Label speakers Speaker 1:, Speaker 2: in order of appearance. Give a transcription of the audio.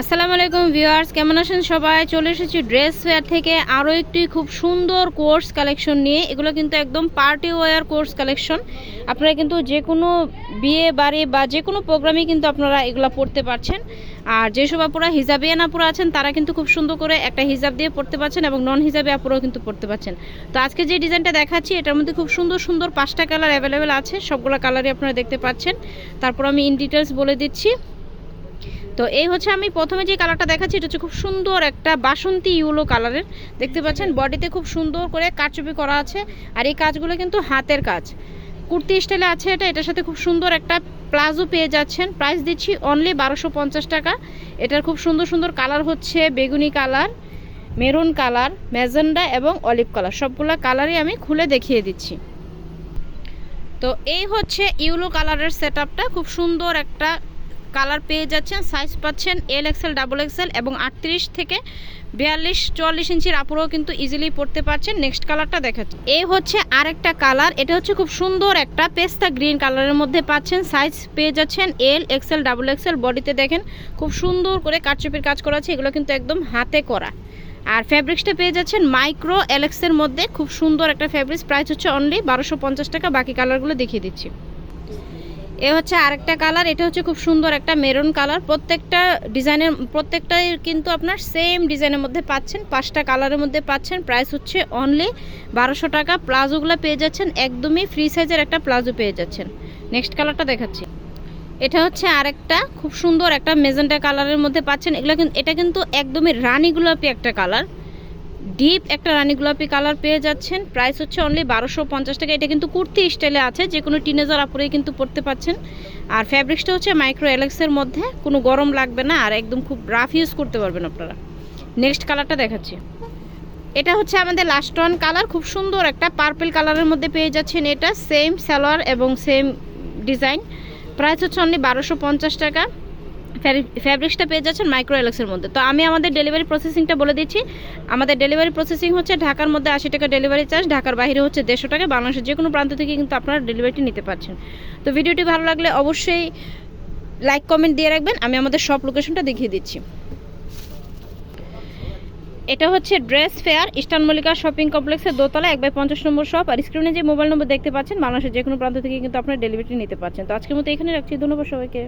Speaker 1: আসসালামু আলাইকুম ভিউয়ার্স, কেমন আছেন সবাই? চলে এসেছি ড্রেস ফেয়ার থেকে আরও একটি খুব সুন্দর কোর্স কালেকশন নিয়ে। এগুলো কিন্তু একদম পার্টি ওয়্যার কোর্স কালেকশন। আপনারা কিন্তু যে কোনো বিয়ে, বাড়ি বা যে কোনো প্রোগ্রামে কিন্তু আপনারা এগুলো পড়তে পারছেন। আর যেসব আপুরা হিজাবিয়ান আপুরা আছেন, তারা কিন্তু খুব সুন্দর করে একটা হিজাব দিয়ে পড়তে পারছেন এবং নন হিজাবি আপুরাও কিন্তু পড়তে পারছেন। তো আজকে যে ডিজাইনটা দেখাচ্ছি, এটার মধ্যে খুব সুন্দর সুন্দর পাঁচটা কালার অ্যাভেলেবেল আছে। সবগুলো কালারই আপনারা দেখতে পাচ্ছেন। তারপর আমি ইন ডিটেলস বলে দিচ্ছি। তো এই হচ্ছে আমি প্রথমে যে কালারটা দেখাচ্ছি এটা হচ্ছে খুব সুন্দর একটা বাসন্তী ইউলো কালারের দেখতে পাচ্ছেন বডিতে খুব সুন্দর করে কারচুপি করা আছে। আর এই কাজগুলো কিন্তু হাতের কাজ। কুর্তি স্টাইলে আছে এটা এটার সাথে খুব সুন্দর একটা প্লাজো পেয়ে যাচ্ছেন। প্রাইস দিচ্ছি অনলি বারোশো পঞ্চাশ টাকা। এটার খুব সুন্দর সুন্দর কালার হচ্ছে বেগুনি কালার মেরুন কালার ম্যাজেন্ডা এবং অলিভ কালার সবগুলো কালারই আমি খুলে দেখিয়ে দিচ্ছি। তো এই হচ্ছে ইউলো কালারের সেট খুব সুন্দর একটা কালার পেয়ে যাচ্ছেন সাইজ পাচ্ছেন এল এক্সেল ডাবল এক্সেল এবং আটত্রিশ থেকে বিয়াল্লিশ, চুয়াল্লিশ ইঞ্চির আপুরেও কিন্তু ইজিলি পড়তে পারছেন। নেক্সট কালারটা দেখাচ্ছি এই হচ্ছে আরেকটা কালার এটা হচ্ছে খুব সুন্দর একটা পেস্তা গ্রিন কালারের মধ্যে পাচ্ছেন। সাইজ পেয়ে যাচ্ছেন এল এক্সেল ডাবল এক্সেল বডিতে দেখেন, খুব সুন্দর করে কাটচুপির কাজ করা আছে, এগুলো কিন্তু একদম হাতে করা। আর ফ্যাব্রিক্সটা পেয়ে যাচ্ছেন মাইক্রো এলেক্সের মধ্যে, খুব সুন্দর একটা ফ্যাব্রিক্স প্রাইস হচ্ছে অনলি বারোশো টাকা, বাকি কালারগুলো দেখিয়ে দিচ্ছি। এ হচ্ছে আরেকটা কালার, এটা হচ্ছে খুব সুন্দর একটা মেরুন কালার। প্রত্যেকটা ডিজাইনের, প্রত্যেকটাই কিন্তু আপনার সেম ডিজাইনের মধ্যে পাচ্ছেন, পাঁচটা কালারের মধ্যে পাচ্ছেন। প্রাইস হচ্ছে অনলি বারোশো টাকা। প্লাজোগুলো পেয়ে যাচ্ছেন, একদমই ফ্রি সাইজের একটা প্লাজো পেয়ে যাচ্ছেন। নেক্সট কালারটা দেখাচ্ছি। এটা হচ্ছে আরেকটা খুব সুন্দর একটা মেজেন্টা কালারের মধ্যে পাচ্ছেন। এগুলো কিন্তু এটা কিন্তু একদমই রানী গোলাপি একটা কালার। ডিপ একটা রানী গোলাপি কালার পেয়ে যাচ্ছেন। প্রাইস হচ্ছে অনলি বারোশো পঞ্চাশ টাকা। এটা কিন্তু কুর্তি স্টাইলে আছে যে কোনো টিনেজার আপুরেই কিন্তু পরতে পাচ্ছেন আর ফ্যাব্রিক্সটা হচ্ছে মাইক্রো এলেক্সের মধ্যে, কোনো গরম লাগবে না আর একদম খুব রাফ ইউজ করতে পারবেন আপনারা। নেক্সট কালারটা দেখাচ্ছি। এটা হচ্ছে আমাদের লাস্ট ওয়ান কালার খুব সুন্দর একটা পার্পল কালারের মধ্যে পেয়ে যাচ্ছেন এটা সেম সালোয়ার এবং সেম ডিজাইন প্রাইস হচ্ছে অনলি বারোশো পঞ্চাশ টাকা। ফ্যাব্রিক্সটা পেয়ে যাচ্ছেন মাইক্রো এলেক্সের মধ্যে। তো আমি আমাদের ডেলিভারি প্রসেসিংটা বলে দিচ্ছি। আমাদের ডেলিভারি প্রসেসিং হচ্ছে ঢাকার মধ্যে আশি টাকা ডেলিভারি চার্জ ঢাকার বাইরে হচ্ছে দেড়শো টাকা। বাংলাদেশের যে কোনো প্রান্ত থেকে কিন্তু আপনারা ডেলিভারিটি নিতে পারছেন। তো ভিডিওটি ভালো লাগলে অবশ্যই লাইক কমেন্ট দিয়ে রাখবেন। আমি আমাদের সব লোকেশনটা দেখিয়ে দিচ্ছি। এটা হচ্ছে dress fair, eastern Mallika shopping কমপ্লেক্সের দোতলা, এক বাই পঞ্চাশ নম্বর শপ আর স্ক্রিনে যে মোবাইল নম্বর দেখতে পাচ্ছেন, বাংলাদেশের যে কোনো প্রান্ত থেকে কিন্তু আপনারা ডেলিভারি নিতে পারছেন। তো আজকের মতো এখানে রাখছি। ধন্যবাদ সবাইকে।